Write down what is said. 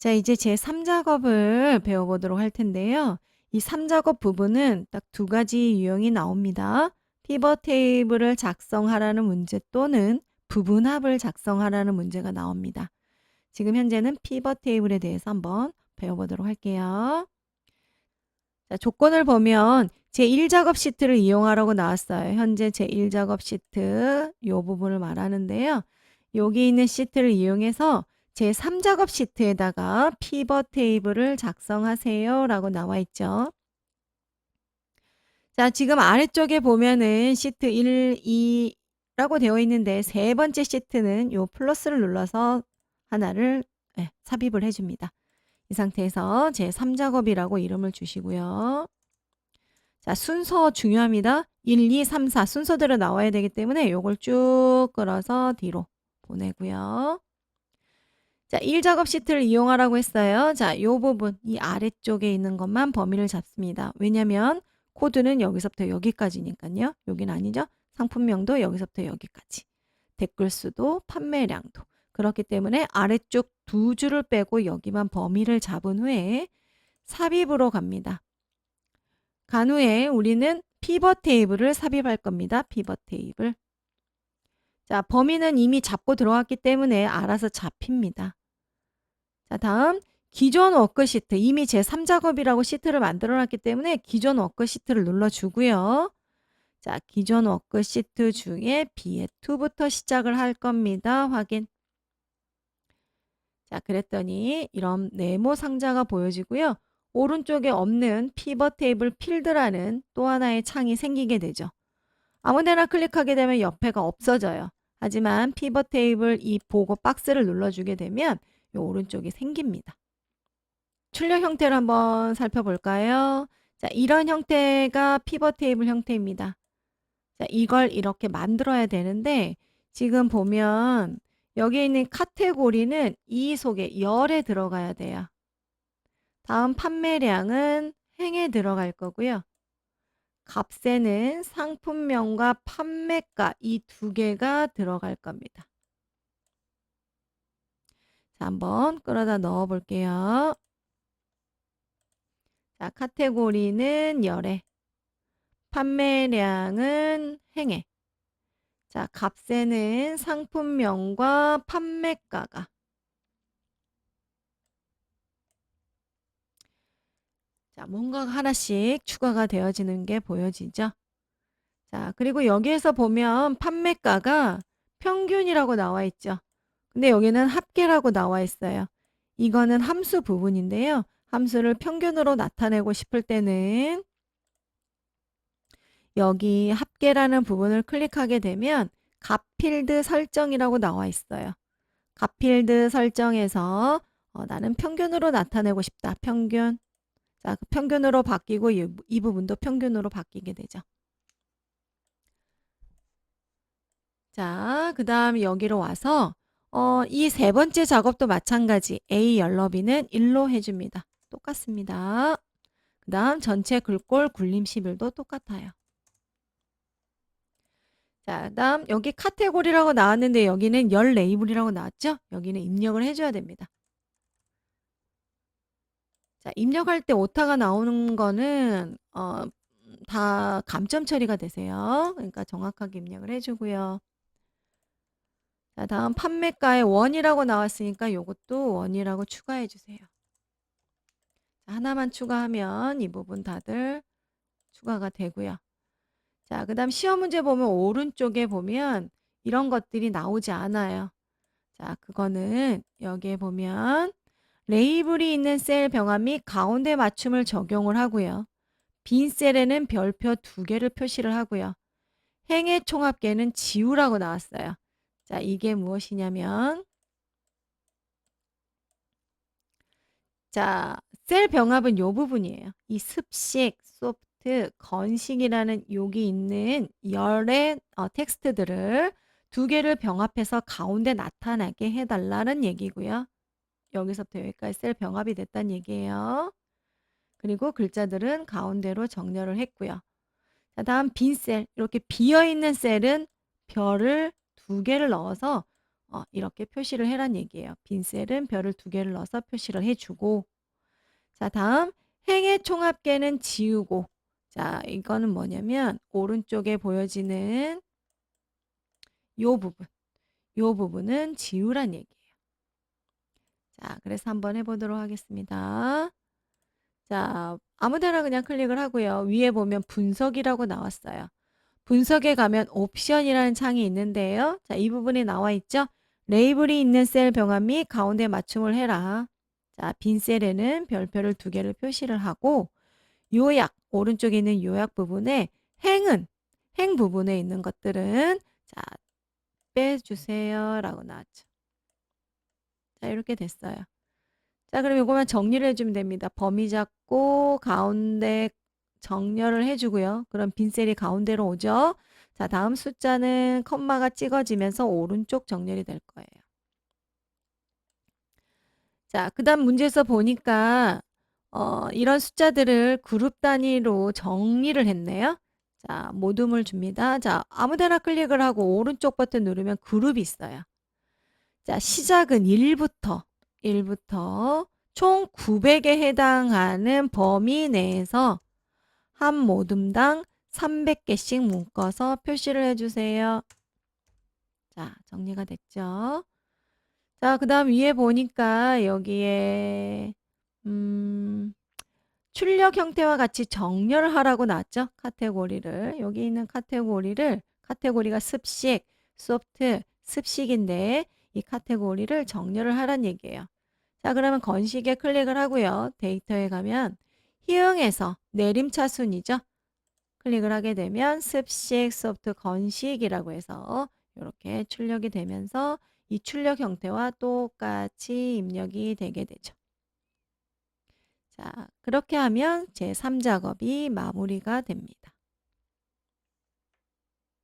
자, 이제 제 3작업을 배워보도록 할 텐데요. 이 3작업 부분은 딱 두 가지 유형이 나옵니다. 피벗 테이블을 작성하라는 문제 또는 부분합을 작성하라는 문제가 나옵니다. 지금 현재는 피벗 테이블에 대해서 한번 배워보도록 할게요. 자, 조건을 보면 제1작업 시트를 이용하라고 나왔어요. 현재 제1작업 시트 이 부분을 말하는데요. 여기 있는 시트를 이용해서 제3 작업 시트에다가 피벗 테이블을 작성하세요 라고 나와 있죠. 자, 지금 아래쪽에 보면은 시트 1, 2 라고 되어 있는데 세 번째 시트는 요 플러스를 눌러서 하나를 예, 삽입을 해줍니다. 이 상태에서 제3작업이라고 이름을 주시고요. 자, 순서 중요합니다. 1, 2, 3, 4 순서대로 나와야 되기 때문에 요걸 쭉 끌어서 뒤로 보내고요. 자, 1작업 시트를 이용하라고 했어요. 자, 요 부분, 이 아래쪽에 있는 것만 범위를 잡습니다. 왜냐면 코드는 여기서부터 여기까지니까요. 여긴 아니죠. 상품명도 여기서부터 여기까지. 댓글 수도, 판매량도. 그렇기 때문에 아래쪽 두 줄을 빼고 여기만 범위를 잡은 후에 삽입으로 갑니다. 간 후에 우리는 피벗 테이블을 삽입할 겁니다. 피벗 테이블. 자, 범위는 이미 잡고 들어왔기 때문에 알아서 잡힙니다. 자, 다음 기존 워크시트 이미 제 3작업이라고 시트를 만들어 놨기 때문에 기존 워크시트를 눌러 주고요. 자, 기존 워크시트 중에 B의 2부터 시작을 할 겁니다. 확인. 자, 그랬더니 이런 네모 상자가 보여지고요. 오른쪽에 없는 피벗 테이블 필드라는 또 하나의 창이 생기게 되죠. 아무데나 클릭하게 되면 옆에가 없어져요. 하지만 피벗 테이블 이 보고 박스를 눌러주게 되면 이 오른쪽이 생깁니다. 출력 형태를 한번 살펴볼까요? 자, 이런 형태가 피벗 테이블 형태입니다. 자, 이걸 이렇게 만들어야 되는데 지금 보면 여기 있는 카테고리는 이 속에 열에 들어가야 돼요. 다음 판매량은 행에 들어갈 거고요. 값에는 상품명과 판매가 이 두 개가 들어갈 겁니다. 자, 한번 끌어다 넣어 볼게요. 자, 카테고리는 열에, 판매량은 행에. 자, 값에는 상품명과 판매가가. 자, 뭔가 하나씩 추가가 되어지는 게 보여지죠? 자, 그리고 여기에서 보면 판매가가 평균이라고 나와 있죠. 근데 여기는 합계라고 나와 있어요. 이거는 함수 부분인데요. 함수를 평균으로 나타내고 싶을 때는 여기 합계라는 부분을 클릭하게 되면 값 필드 설정이라고 나와 있어요. 값 필드 설정에서 어, 나는 평균으로 나타내고 싶다. 평균. 자, 그 평균으로 바뀌고 이, 이 부분도 평균으로 바뀌게 되죠. 자, 그 다음 여기로 와서 어, 이 세 번째 작업도 마찬가지 A 열너비는 1로 해줍니다. 똑같습니다. 그 다음 전체 글꼴 굴림 11도 똑같아요. 자, 그 다음 여기 카테고리라고 나왔는데 여기는 열 레이블이라고 나왔죠? 여기는 입력을 해줘야 됩니다. 자, 입력할 때 오타가 나오는 거는 어, 다 감점 처리가 되세요. 그러니까 정확하게 입력을 해주고요. 자, 다음 판매가에 원이라고 나왔으니까 요것도 원이라고 추가해 주세요. 자, 하나만 추가하면 이 부분 다들 추가가 되고요. 자, 그 다음 시험 문제 보면 오른쪽에 보면 이런 것들이 나오지 않아요. 자, 그거는 여기에 보면 레이블이 있는 셀 병합 및 가운데 맞춤을 적용을 하고요. 빈 셀에는 별표 두 개를 표시를 하고요. 행의 총합계는 지우라고 나왔어요. 자, 이게 무엇이냐면 자, 셀 병합은 요 부분이에요. 이 습식, 소프트, 건식이라는 여기 있는 열의 어, 텍스트들을 두 개를 병합해서 가운데 나타나게 해달라는 얘기고요. 여기서부터 여기까지 셀 병합이 됐다는 얘기예요. 그리고 글자들은 가운데로 정렬을 했고요. 자, 다음 빈 셀. 이렇게 비어 있는 셀은 별을 두 개를 넣어서 어, 이렇게 표시를 해란 얘기예요. 빈 셀은 별을 두 개를 넣어서 표시를 해주고 자 다음 행의 총합계는 지우고 자 이거는 뭐냐면 오른쪽에 보여지는 요 부분 요 부분은 지우란 얘기예요. 자 그래서 한번 해보도록 하겠습니다. 자 아무데나 그냥 클릭을 하고요. 위에 보면 분석이라고 나왔어요. 분석에 가면 옵션이라는 창이 있는데요. 자, 이 부분이 나와 있죠. 레이블이 있는 셀 병합 및 가운데 맞춤을 해라. 자, 빈 셀에는 별표를 두 개를 표시를 하고 요약, 오른쪽에 있는 요약 부분에 행은, 행 부분에 있는 것들은 자, 빼주세요. 라고 나왔죠. 자, 이렇게 됐어요. 자, 그럼 이거만 정리를 해주면 됩니다. 범위 잡고 가운데 정렬을 해주고요. 그럼 빈 셀이 가운데로 오죠. 자, 다음 숫자는 컴마가 찍어지면서 오른쪽 정렬이 될 거예요. 자, 그 다음 문제에서 보니까 어, 이런 숫자들을 그룹 단위로 정리를 했네요. 자, 모둠을 줍니다. 자, 아무데나 클릭을 하고 오른쪽 버튼 누르면 그룹이 있어요. 자, 시작은 1부터 1부터 총 900에 해당하는 범위 내에서 한 모둠당 300개씩 묶어서 표시를 해주세요. 자, 정리가 됐죠? 자, 그 다음 위에 보니까 여기에 음, 출력 형태와 같이 정렬을 하라고 나왔죠? 카테고리를. 여기 있는 카테고리를 카테고리가 습식, 소프트, 습식인데 이 카테고리를 정렬을 하란 얘기예요. 자, 그러면 건식에 클릭을 하고요. 데이터에 가면 희응에서 내림차순이죠. 클릭을 하게 되면 습식, 소프트, 건식이라고 해서 이렇게 출력이 되면서 이 출력 형태와 똑같이 입력이 되게 되죠. 자, 그렇게 하면 제 3작업이 마무리가 됩니다.